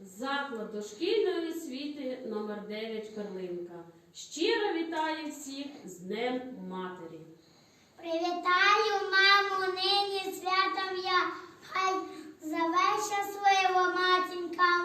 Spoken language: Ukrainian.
Заклад дошкільної освіти номер 9 Карлинка. Щиро вітаю всіх з Днем Матері. Привітаю маму нині святом я. Хай заве щаслива матінка.